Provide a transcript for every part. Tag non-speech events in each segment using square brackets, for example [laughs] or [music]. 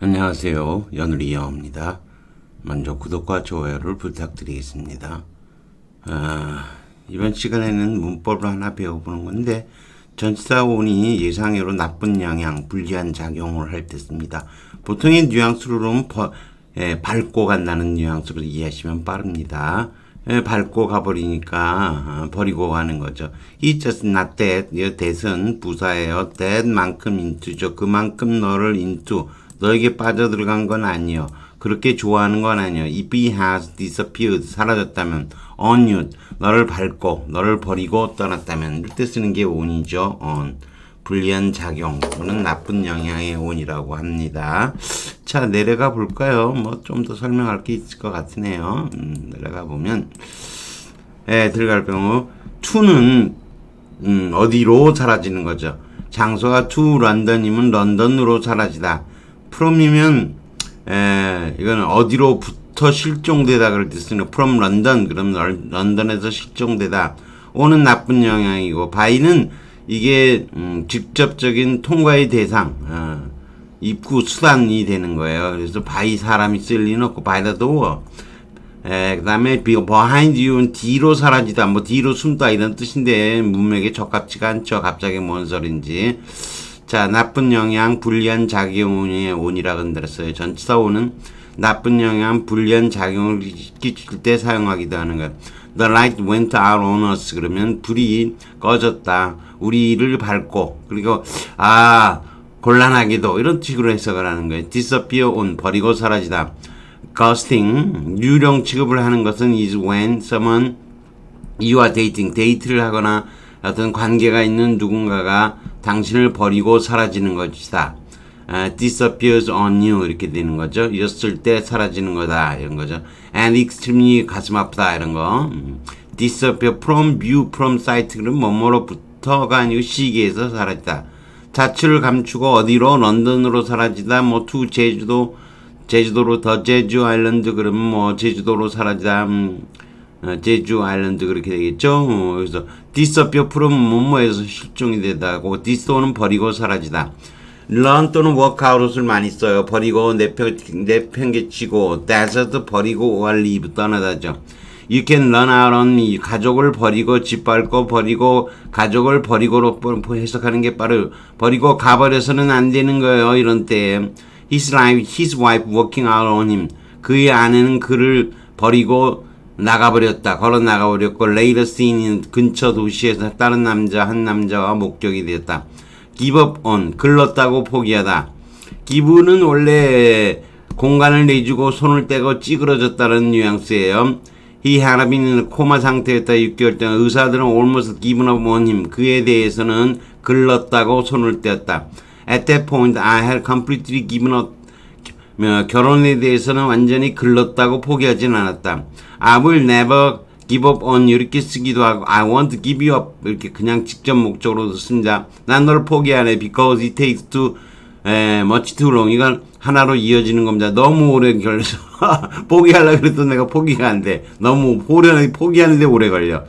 안녕하세요. 연우리여입니다. 먼저 구독과 좋아요를 부탁드리겠습니다. 아, 이번 시간에는 문법을 하나 배워보는 건데 전치사원이 예상외로 나쁜 영향, 불리한 작용을 할 때 씁니다. 보통의 뉘앙스로는 버, 예, 밟고 간다는 뉘앙스로 이해하시면 빠릅니다. 예, 밟고 가버리니까 아, 버리고 가는 거죠. He just not that. 이 that은 부사예요. that만큼 into죠. 그만큼 너를 into. 너에게 빠져들어간 건 아니요. 그렇게 좋아하는 건 아니요. If he has disappeared. 사라졌다면 on you. 너를 밟고 너를 버리고 떠났다면 이때 쓰는 게 on이죠. on. 불리한 작용 또는 나쁜 영향의 온이라고 합니다. 자 내려가 볼까요? 뭐 좀 더 설명할 게 있을 것 같으네요. 음, 내려가 보면 예, 들어갈 경우 to는 음, 어디로 사라지는 거죠. 장소가 to 런던이면 런던으로 사라지다. From이면 에, 이거는 어디로부터 실종되다 그럴 때 쓰는 from 런던 그럼 런- 런던에서 실종되다. 오는 나쁜 영향이고 by는 이게 음, 직접적인 통과의 대상 어, 입구 수단이 되는 거예요. 그래서 by 사람이 쓸 리는 없고 the door. 에, 그 다음에 behind you는 뒤로 사라지다, 뭐 뒤로 숨다 이런 뜻인데 문맥에 적합치가 않죠. 갑자기 뭔 소린지. 자, 나쁜 영향, 불리한 작용의 온이라 건드렸어요. 전치사 온은 나쁜 영향, 불리한 작용을 끼칠 때 사용하기도 하는 거예요. The light went out on us. 그러면 불이 꺼졌다. 우리를 밟고. 그리고, 아, 곤란하게도. 이런 식으로 해석을 하는 거예요. disappear on. 버리고 사라지다. ghosting. 유령 취급을 하는 것은 is when someone you are dating. 데이트를 하거나 어떤 관계가 있는 누군가가 당신을 버리고 사라지는 것이다. 아, disappears on you 이렇게 되는 거죠. 였을 때 사라지는 거다 이런 거죠. and extremely 가슴 아프다 이런 거. 음. disappear from view from sight 그럼 뭐뭐로부터가 아니고 시기에서 사라지다. 자취를 감추고 어디로 런던으로 사라지다 뭐 to 제주도 제주도로 더 제주 아일랜드 그러면 뭐 제주도로 사라지다 음, 어, 제주 아일랜드 그렇게 되겠죠. 어, 그래서 disappear from 뭐뭐에서 실종이 되다고 diso는 버리고 사라지다. learn 또는 work out을 많이 써요. 버리고 내팽 내팽개치고 desert 버리고 or leave 떠나다죠. You can run out on me. 가족을 버리고 집 밟고 버리고 가족을 버리고로 해석하는 게 빠르. 버리고 가버려서는 안 되는 거예요. 이런 때 his wife, his wife working out on him. 그의 아내는 그를 버리고 나가버렸다. 걸어 나가버렸고 in 근처 도시에서 다른 남자 한 남자와 목격이 되었다. up on 글렀다고 포기하다. 기부는 원래 공간을 내주고 손을 떼고 찌그러졌다는 뉘앙스예요. Been in 코마 상태였다 6개월 동안 의사들은 almost given up on him. 그에 대해서는 글렀다고 손을 떼었다. At that point, I had completely given up. 어, 결혼에 대해서는 완전히 글렀다고 포기하진 않았다. I will never give up on you 이렇게 쓰기도 하고 I want to give you up 이렇게 그냥 직접 목적으로 쓴다. 난널 포기 안 해. Because it takes too 에, much too long. 이건 하나로 이어지는 겁니다. 너무 오래 걸려서 [laughs] 포기하려고 그래도 내가 포기가 안 돼. 너무 오래 포기하는데 오래 걸려.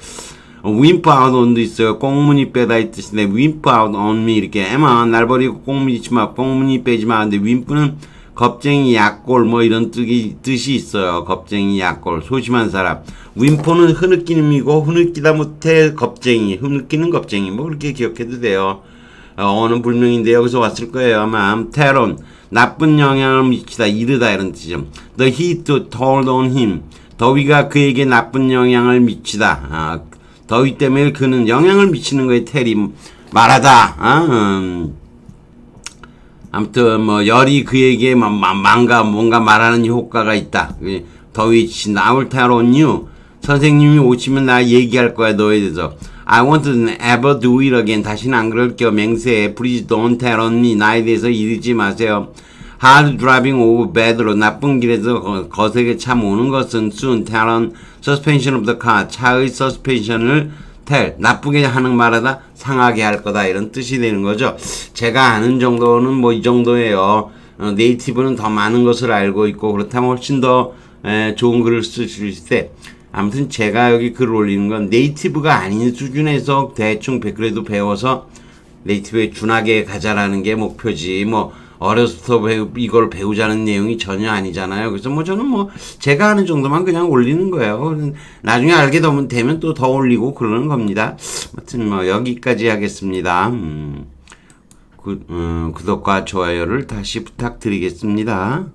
윈프 아웃 온도 있어요. 꽁무니 빼다 이 뜻인데 윈프 아웃 온미 이렇게 에마 날 버리고 꽁무니 치마 꽁무니 빼지 마. 근데 윈프는 겁쟁이 약골 뭐 이런 뜻이, 뜻이 있어요. 겁쟁이 약골 소심한 사람. 윈포는 흐느끼는이고 흐느끼다 못해 겁쟁이 흐느끼는 겁쟁이 뭐 그렇게 기억해도 돼요. 어, 어느 불명인데 여기서 왔을 거예요. 아마 테론 나쁜 영향을 미치다 이르다 이런 뜻이죠. The heat told on him 더위가 그에게 나쁜 영향을 미치다. 아, 더위 때문에 그는 영향을 미치는 거에 테리 말하다. 아, 음. 아무튼 뭐 열이 그에게 망가 뭔가 말하는 효과가 있다. 그 더위 친다. I will tell on you. 선생님이 오시면 나 얘기할 거야 너에 대해서. I want to ever do it again. 다시는 안 그럴게요. 맹세해. Please don't tell on me. 나에 대해서 이르지 마세요. Hard driving over bad road. 나쁜 길에서 거- 거세게 차 모는 것은 soon tell on suspension of the car. 차의 서스펜션을 텔 나쁘게 하는 말하다 상하게 할 거다 이런 뜻이 되는 거죠. 제가 아는 정도는 뭐 이 정도예요. 어, 네이티브는 더 많은 것을 알고 있고 그렇다면 훨씬 더 에, 좋은 글을 있을 때 아무튼 제가 여기 글을 올리는 건 네이티브가 아닌 수준에서 대충 그래도 배워서 네이티브에 준하게 가자라는 게 목표지 뭐 어려서부터 배우, 이걸 배우자는 내용이 전혀 아니잖아요. 그래서 뭐 저는 뭐 제가 아는 정도만 그냥 올리는 거예요. 나중에 알게 되면 또 더 올리고 그러는 겁니다. 아무튼 뭐 여기까지 하겠습니다. 음, 구, 음, 구독과 좋아요를 다시 부탁드리겠습니다.